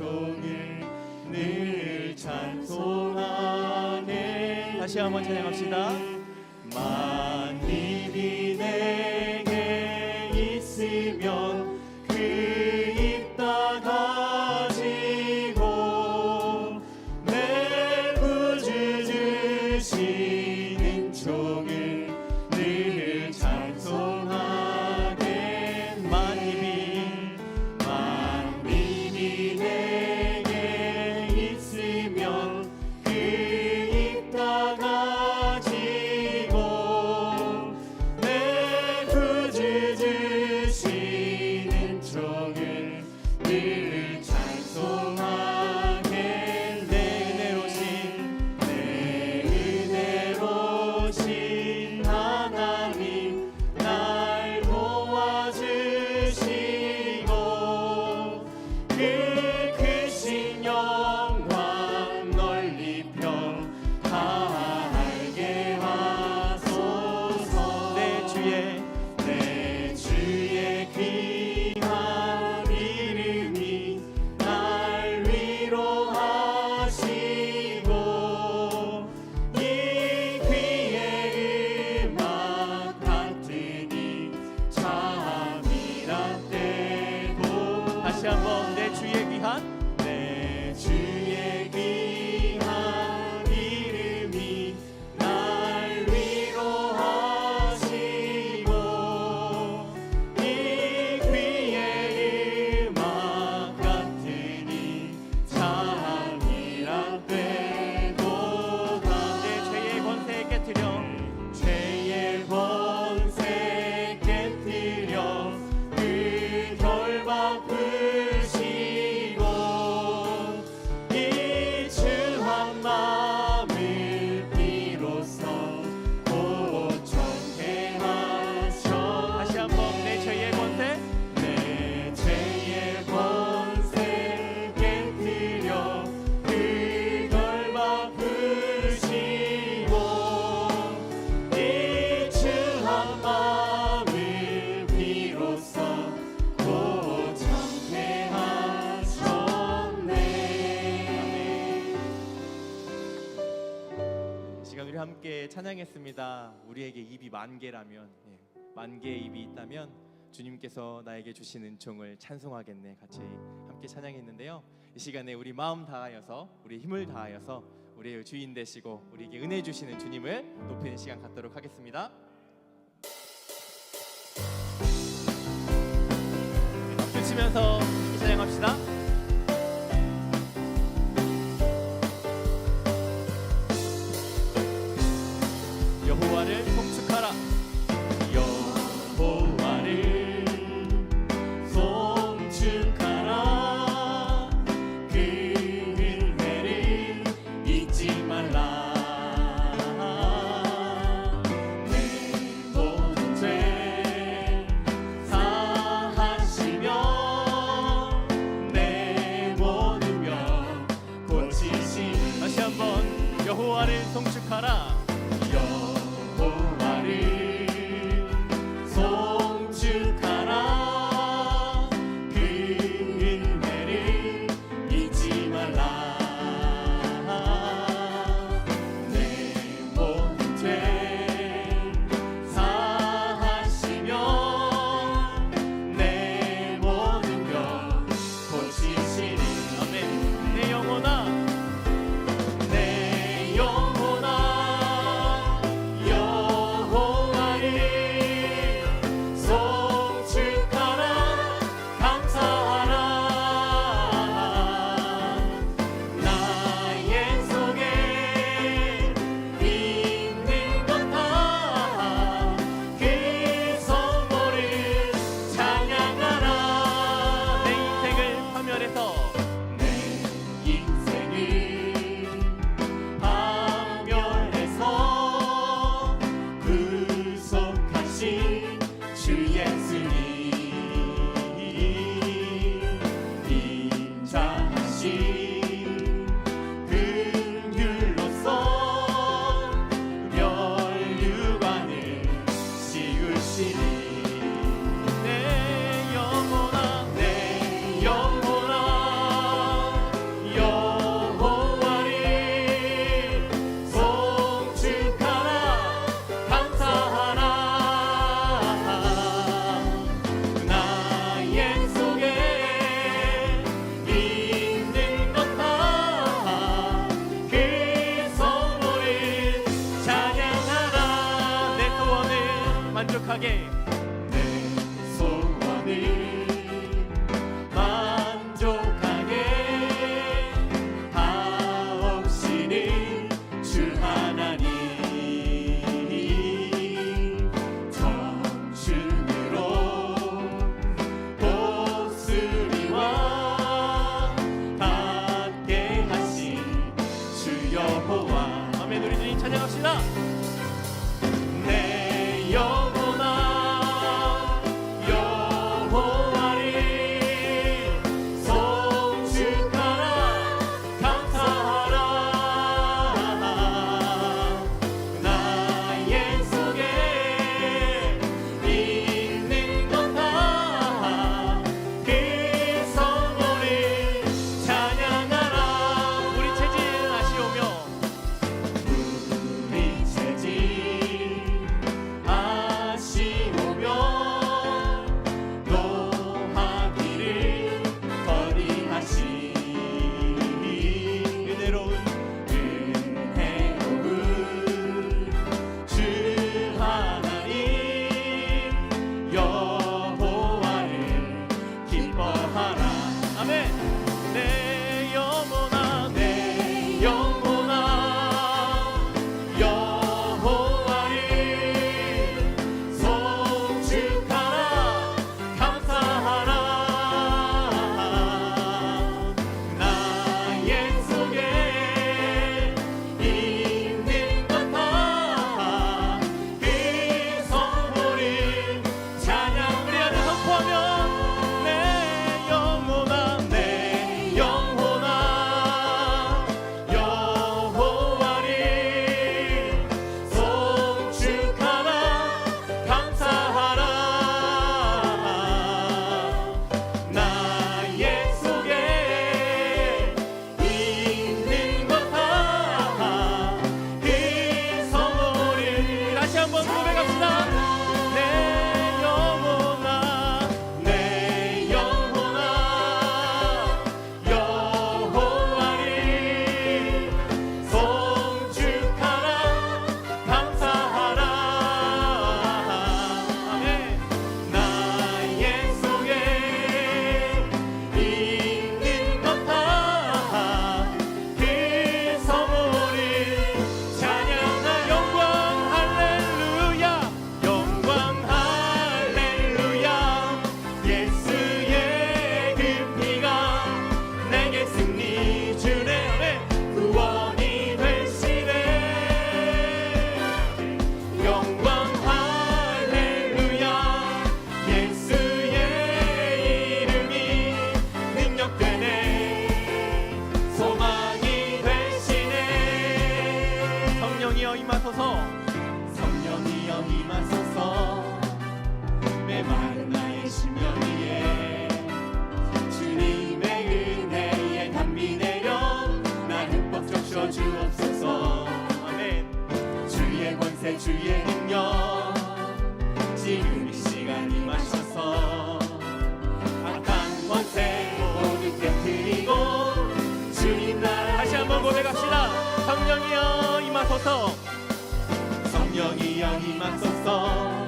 종을 늘 찬송하네 다시 한번 찬양합시다. 함께 찬양했습니다. 우리에게 입이 만 개라면 예, 만 개의 입이 있다면 주님께서 나에게 주신 은총을 찬송하겠네 같이 함께 찬양했는데요. 이 시간에 우리 마음 다하여서 우리 힘을 다하여서 우리의 주인 되시고 우리에게 은혜 주시는 주님을 높이는 시간 갖도록 하겠습니다. 박수 치면서 찬양합시다. 여호와를 아멘. 네. 성령이여 임하소서. 성령이여 임하소서. 메마른 나의 심령 위에 주님의 은혜에 담비 내려 나 행복 적셔 주옵소서. 아멘. 주의 권세 주의 능력 지금 이 시간 임하셔서. 악한 권세 모두 깨뜨리고 주님 나라 다시 한번 고백합시다. 성령이여 임하소서. 성령이여 임하소서.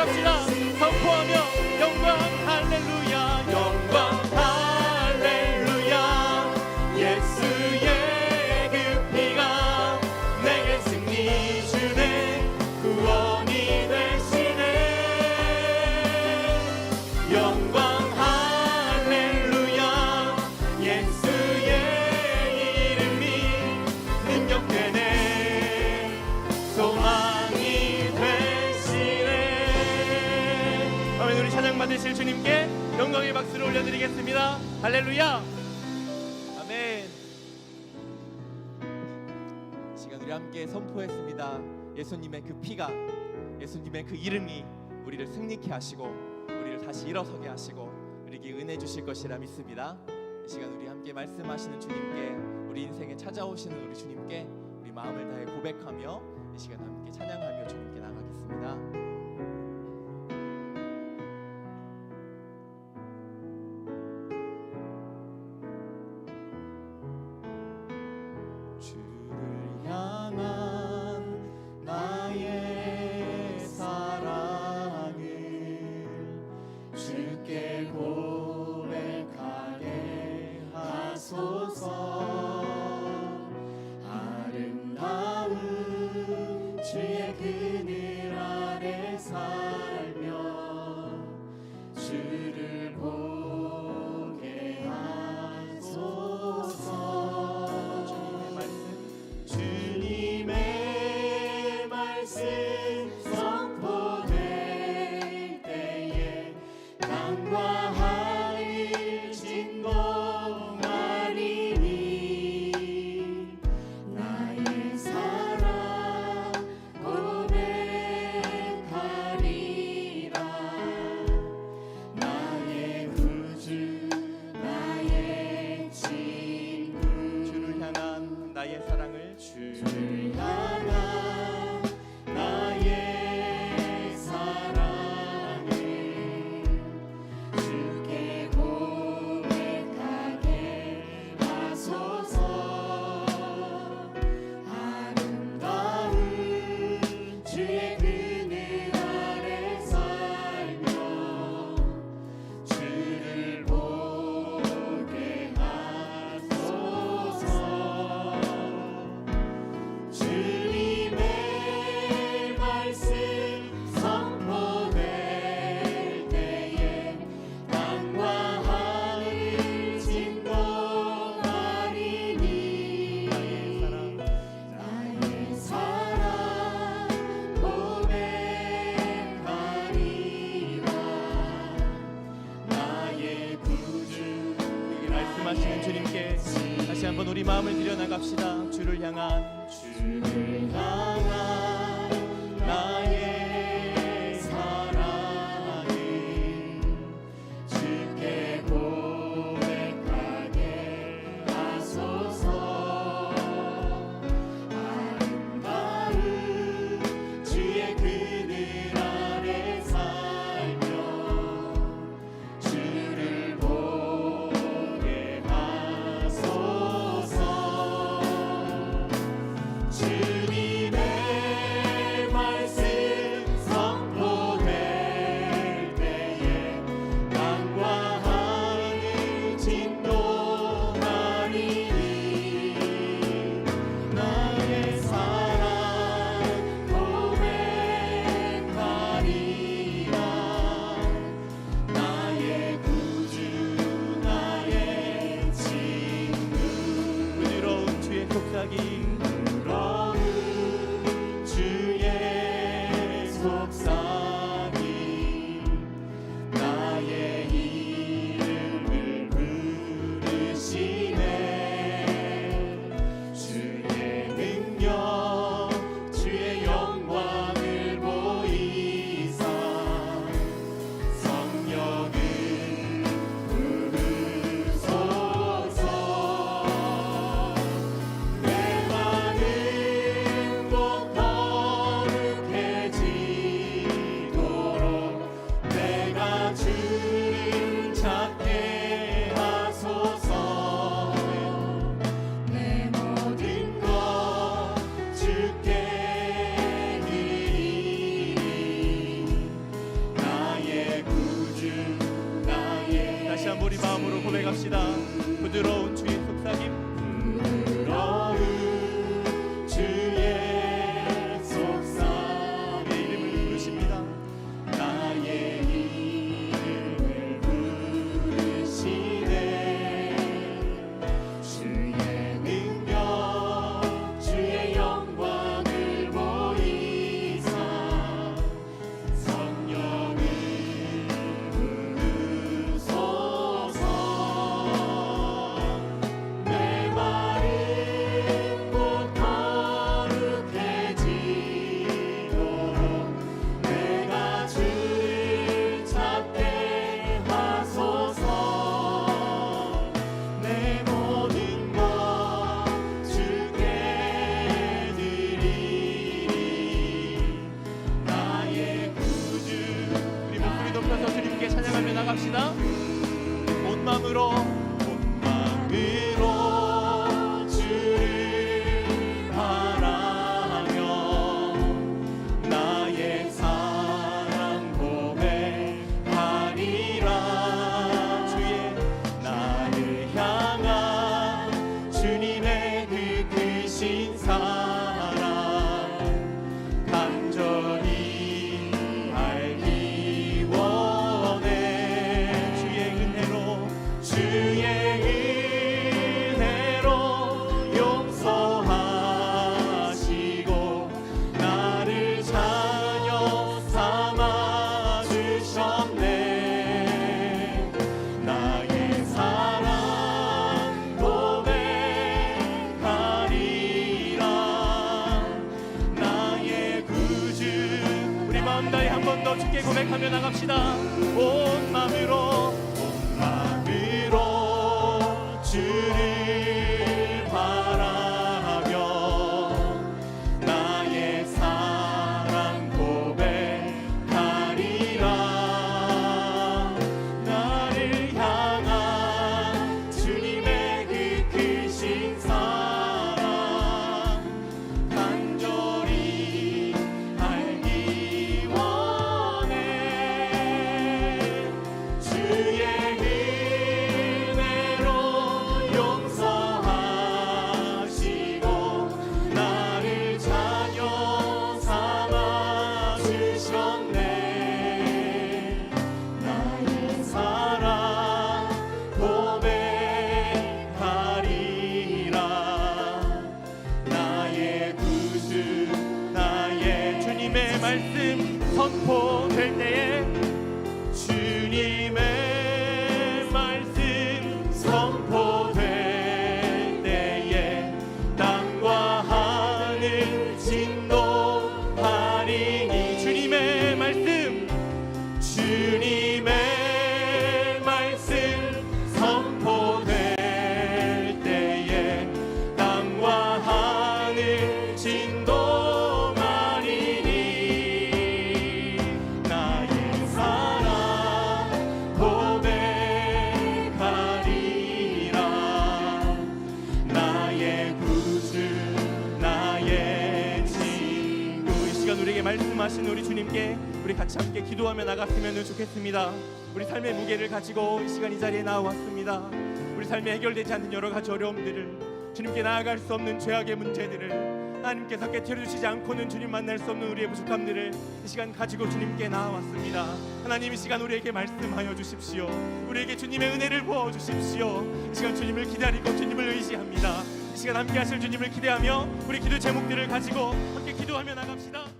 나갑시다. 선포하며 영광 할렐루야. 영광. 올려드리겠습니다. 할렐루야. 아멘. 시간 우리 함께 선포했습니다. 예수님의 그 피가, 예수님의 그 이름이 우리를 승리케 하시고, 우리를 다시 일어서게 하시고, 우리에게 은혜 주실 것이라 믿습니다. 시간 우리 함께 말씀하시는 주님께, 우리 인생에 찾아오시는 우리 주님께, 우리 마음을 다해 고백하며 이 시간 함께 찬양하며 주님께 나가겠습니다. 말씀하시는 주님께 다시 한번 우리 마음을 들여나갑시다. 주를 향한 주를 향한. Yeah. 말씀하신 우리 주님께 우리 같이 함께 기도하며 나갔으면 좋겠습니다. 우리 삶의 무게를 가지고 이 시간 이 자리에 나왔습니다. 우리 삶에 해결되지 않는 여러 가지 어려움들을 주님께 나아갈 수 없는 죄악의 문제들을 하나님께서 깨트려 주시지 않고는 주님 만날 수 없는 우리의 부족함들을 이 시간 가지고 주님께 나왔습니다. 하나님 이 시간 우리에게 말씀하여 주십시오. 우리에게 주님의 은혜를 부어 주십시오. 이 시간 주님을 기다리고 주님을 의지합니다. 이 시간 함께 하실 주님을 기대하며 우리 기도 제목들을 가지고 함께 기도하며 나갑시다